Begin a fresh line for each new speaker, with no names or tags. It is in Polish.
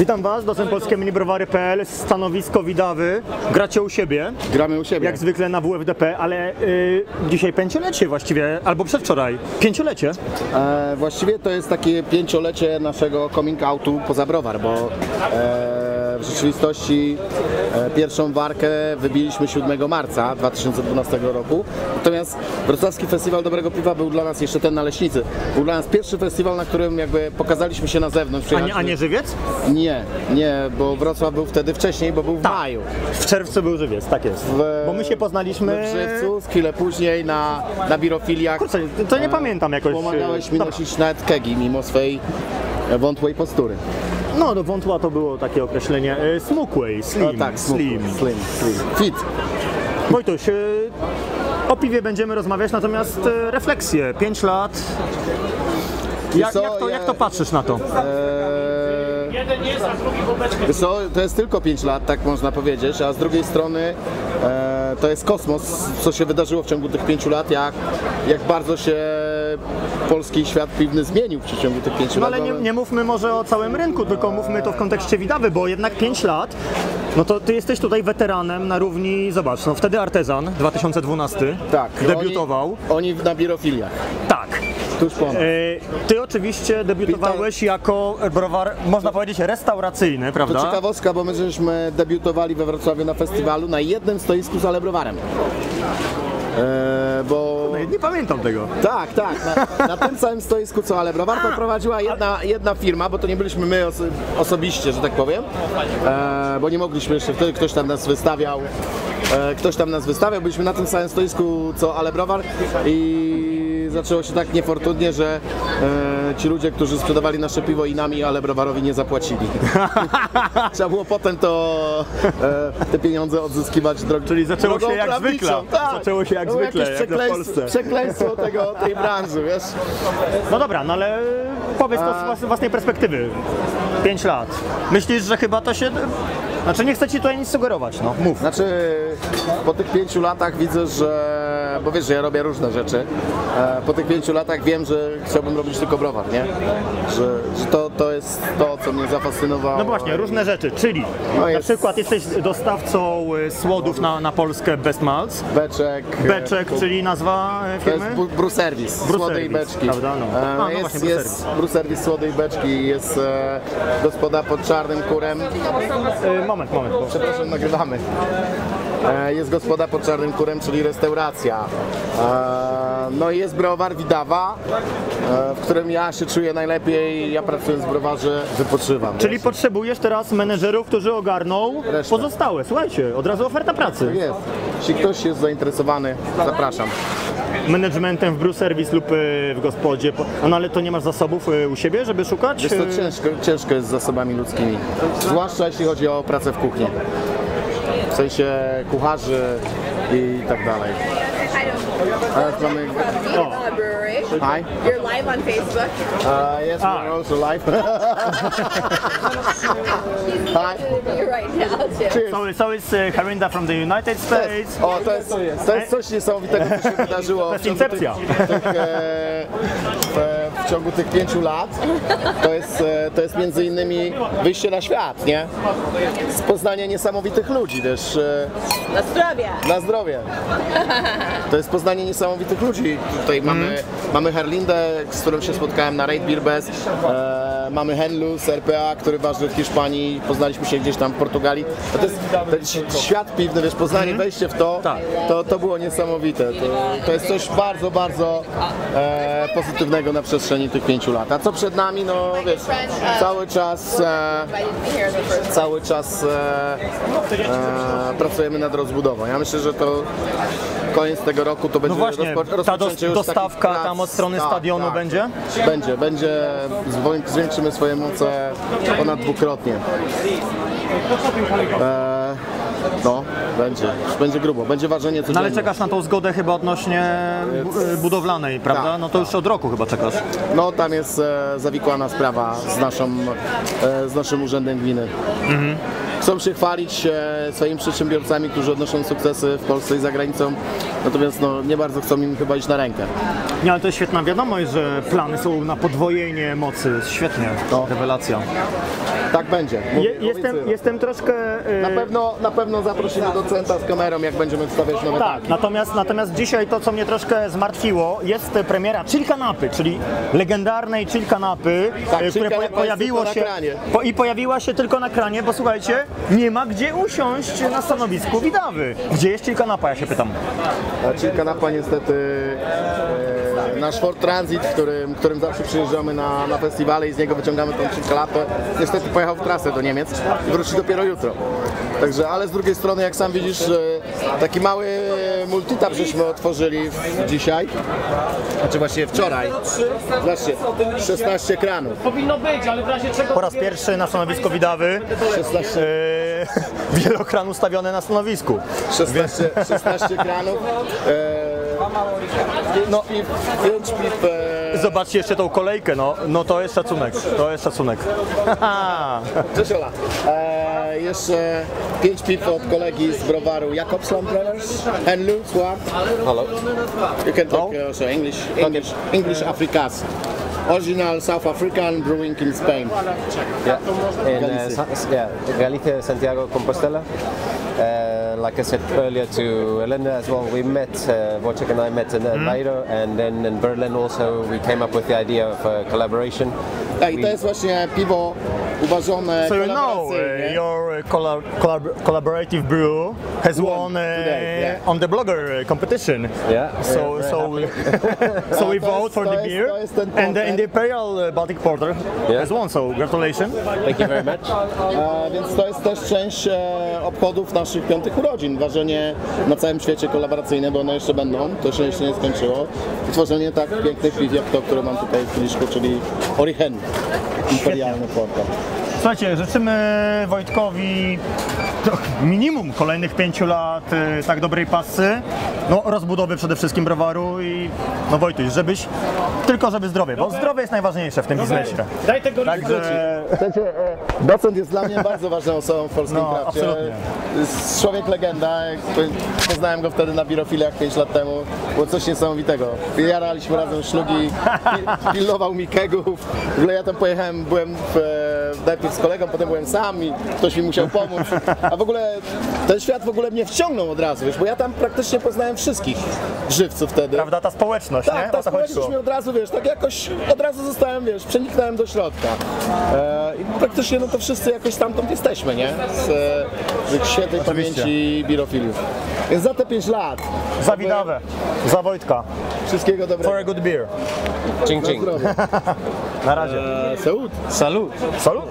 Witam Was, Docen Polskie Minibrowary.pl, stanowisko Widawy. Gracie u siebie,
Gramy u siebie.
jak zwykle na WFDP, ale y, dzisiaj pięciolecie właściwie, albo przedwczoraj. Pięciolecie?
E, właściwie to jest takie pięciolecie naszego coming outu poza browar, bo e, w rzeczywistości e, pierwszą warkę wybiliśmy 7 marca 2012 roku. Natomiast Wrocławski Festiwal Dobrego Piwa był dla nas jeszcze ten na Leśnicy. Był dla nas pierwszy festiwal, na którym jakby pokazaliśmy się na zewnątrz.
A nie, a nie Żywiec?
Nie, nie, bo Wrocław był wtedy wcześniej, bo był w maju.
W czerwcu był Żywiec, tak jest.
W-
Bo my się poznaliśmy...
W Brzewcu, chwilę później na, na birofiliach.
Kurczę, to nie pamiętam jakoś...
Pomagałeś mi
Dobra.
nosić nawet kegi mimo swej e, wątłej postury.
No, do wątła to było takie określenie. Y, Smukłej, slim,
No tak,
slim.
slim, slim, slim. Fit.
Wojtuś, y, o piwie będziemy rozmawiać, natomiast y, refleksje, 5 lat. Jak,
co,
jak, to,
ja-
jak to patrzysz na to?
Eee, wiesz co, to jest tylko 5 lat, tak można powiedzieć, a z drugiej strony e, to jest kosmos, co się wydarzyło w ciągu tych 5 lat, jak, jak bardzo się polski świat piwny zmienił w przeciągu tych 5
No
lat.
ale nie, nie mówmy może o całym rynku, tylko mówmy to w kontekście Widawy, bo jednak 5 lat, no to ty jesteś tutaj weteranem na równi, zobacz, no wtedy Artezan 2012
tak,
debiutował.
Oni, oni na birofiliach,
Tak.
tuż po.
E, Ty oczywiście debiutowałeś jako browar, można powiedzieć, restauracyjny,
To
prawda?
ciekawostka, bo my żeśmy debiutowali we Wrocławiu na festiwalu na jednym stoisku z alebrowarem. Eee, bo
No, Nie pamiętam tego.
Tak, tak. Na, na tym samym stoisku co Ale Browar to prowadziła jedna, jedna firma, bo to nie byliśmy my oso osobiście, że tak powiem, e, bo nie mogliśmy jeszcze, wtedy ktoś tam nas wystawiał, e, ktoś tam nas wystawiał, byliśmy na tym samym stoisku co Ale Browar i zaczęło się tak niefortunnie, że e, ci ludzie, którzy sprzedawali nasze piwo i nami, ale Browarowi nie zapłacili. Trzeba było potem to, e, te pieniądze odzyskiwać drogą
Czyli zaczęło się jak zwykle.
Tak.
Zaczęło się jak zwykle,
jakieś
jak
przekleństwo-. Przekleństwo tego, tej branży, wiesz?
No dobra, no ale powiedz to z włas- własnej perspektywy. 5 lat. Myślisz, że chyba to się... Znaczy nie chcę ci tutaj nic sugerować, no mów.
Znaczy, po tych pięciu latach widzę, że. Bo wiesz, że ja robię różne rzeczy. E, Po tych pięciu latach wiem, że chciałbym robić tylko browar, nie? Że, że to, to jest to, co mnie zafascynowało.
No właśnie, różne rzeczy, czyli
No
na
jest-
przykład jesteś dostawcą y, słodów na, na Polskę Best Malz.
Beczek.
Beczek,
e,
czyli nazwa y,
To jest
firmy?
brew service,
Brew
słodej beczki.
prawda, no.
E,
A, no
jest
właśnie,
jest brew service słodej beczki, jest e, gospoda pod czarnym kurem.
Y, moment, moment. Bo...
Przepraszam, nagrywamy. E, Jest gospoda pod czarnym kurem, czyli restauracja. E, No i jest browar Widawa, e, w którym ja się czuję najlepiej. Ja pracując w browarze wypoczywam.
Czyli potrzebujesz teraz menedżerów, którzy ogarną
Resztę.
pozostałe. Słuchajcie, od razu oferta pracy.
Jest. Jeśli ktoś jest zainteresowany, zapraszam.
Managementem w brew service lub w gospodzie. Po- No ale to nie masz zasobów u siebie, żeby szukać?
Jest to ciężko, ciężko jest z zasobami ludzkimi. Zwłaszcza jeśli chodzi o pracę w kuchni. W sensie kucharzy i tak dalej. Teraz mamy...
Viva Brewery.
Hi.
You're live on Facebook.
Uh, yes,
Ah.
we're also live. Hi.
You're right now too.
Cheers.
So, so it's uh, Harinda from the United States.
O, to jest, to jest coś niesamowitego, co się wydarzyło
To jest
w tych,
incepcja.
tych, e, w, w ciągu tych pięciu lat. To jest, e, to jest między innymi wyjście na świat, nie? Z poznania niesamowitych ludzi, wiesz, e,
Na zdrowie.
na zdrowie. To jest poznanie niesamowitych ludzi. Tutaj mamy, mamy Herlindę, z którą się spotkałem na Raid Beer Bez. E, mamy Henlu z RPA, który waży w Hiszpanii. Poznaliśmy się gdzieś tam w Portugalii. To, to jest ten świat piwny, wiesz, poznanie, wejście w to,
Tak.
to, to było niesamowite. To, to jest coś bardzo, bardzo e, pozytywnego na przestrzeni tych pięciu lat. A co przed nami, no wiesz, cały czas... E, cały czas e, e, pracujemy nad rozbudową. Ja myślę, że to koniec tego roku to
No
będzie
właśnie,
rozpo-
ta dos- dostawka tam od strony
Tak,
stadionu
tak.
będzie?
Będzie, będzie, zwiększymy swoje moce ponad dwukrotnie. E, no, będzie, będzie grubo, będzie ważenie
No
codziennie.
ale czekasz na tą zgodę chyba odnośnie y, budowlanej, prawda?
Tak,
No to już od roku chyba czekasz.
No tam jest e, zawikłana sprawa z, naszą, e, z naszym urzędem gminy. Chcą się chwalić swoimi przedsiębiorcami, którzy odnoszą sukcesy w Polsce i za granicą, natomiast no, nie bardzo chcą im chyba iść na rękę.
Nie, ale to jest świetna wiadomość, że plany są na podwojenie mocy. Świetnie,
No.
rewelacja.
Tak będzie. Mówię,
Je, jestem, jestem troszkę... y,
Na pewno, na pewno zaprosimy docenta z kamerą, jak będziemy wstawiać nowe
Tak, natomiast, natomiast dzisiaj to, co mnie troszkę zmartwiło, jest premiera Chill Kanapy, czyli legendarnej Chill Kanapy,
Tak, Chill
które po, pojawiło się
tylko na kranie.
po, i pojawiła się tylko na kranie, bo słuchajcie, nie ma gdzie usiąść na stanowisku widawy. Gdzie jest Chill Kanapa, ja się pytam.
A Chill Kanapa niestety e, nasz Ford Transit, którym, którym zawsze przyjeżdżamy na, na festiwale i z niego wyciągamy tą Kanapę, niestety pojechał w trasę do Niemiec i wróci dopiero jutro. Także, ale z drugiej strony, jak sam widzisz, e, taki mały multitap żeśmy otworzyli dzisiaj, znaczy właściwie wczoraj. Zobaczcie, 16 kranów.
Powinno być, ale w razie czego...
Po raz pierwszy na stanowisko widawy
16,
e, wielokran ustawiony na stanowisku.
16, 16 kranów. E, 5 no, piw, 5 piw e,
Zobaczcie jeszcze tą kolejkę, no, no to jest szacunek, to jest szacunek.
Cześć Ola. E, jeszcze pięć piw od kolegi z browaru Jakobsland Brothers. Henlu, Słab.
Hello.
You can talk uh, also English. English, English Afrikas. Original South African brewing in Spain.
Yeah. In uh, yeah, Galicia, Santiago, Compostela. Uh, like I said earlier to Elena as well, we met, uh, Wojciech and I met in uh, Leiro, and then in Berlin also we came up with the idea of uh, collaboration.
Tak, i to jest właśnie piwo uważone
So you know, uh, your uh, collab collab collaborative brew has
Won
won uh,
today, yeah.
on the blogger uh, competition.
Yeah.
So so so we
to
vote
jest-
for the beer, and the, Imperial Baltic Porter
Yeah.
has won. So congratulations.
Thank you very much.
Więc to jest też część e, obchodów naszych piątych urodzin. Ważenie na całym świecie kolaboracyjne, bo one jeszcze będą, to się jeszcze nie skończyło. I tworzenie tak pięknych piw jak to, które mam tutaj w kieliszku, czyli Orihen, imperialny porter.
Słuchajcie, życzymy Wojtkowi minimum kolejnych pięciu lat y, tak dobrej pasy, no rozbudowy przede wszystkim browaru i no Wojtuś, żebyś, tylko żeby zdrowie, bo zdrowie jest najważniejsze w tym biznesie.
Daj tego
Także
Słuchajcie, e, docent jest dla mnie bardzo ważną osobą w polskim
No,
krafcie.
absolutnie.
Człowiek legenda. Poznałem go wtedy na birofilach 5 lat temu. Było coś niesamowitego. Jaraliśmy razem szlugi, pi- pilnował mi kegów. W ogóle ja tam pojechałem, byłem w, e, najpierw z kolegą, potem byłem sam i ktoś mi musiał pomóc. A w ogóle ten świat w ogóle mnie wciągnął od razu, wiesz, bo ja tam praktycznie poznałem wszystkich żywców wtedy.
prawda, ta społeczność, nie?
Tak,
O
ta społeczność mnie od razu, wiesz, tak jakoś od razu zostałem, wiesz, przeniknąłem do środka. E, I praktycznie no to wszyscy jakoś stamtąd jesteśmy, nie? Z, e, świętej
Oczywiście.
pamięci birofilów. Więc za te 5 lat
Za Widawę, za Wojtka,
wszystkiego dobrego.
for a good beer.
Ching ching.
Zdrowie.
Na razie.
E, Seud.
Salut.
Salut!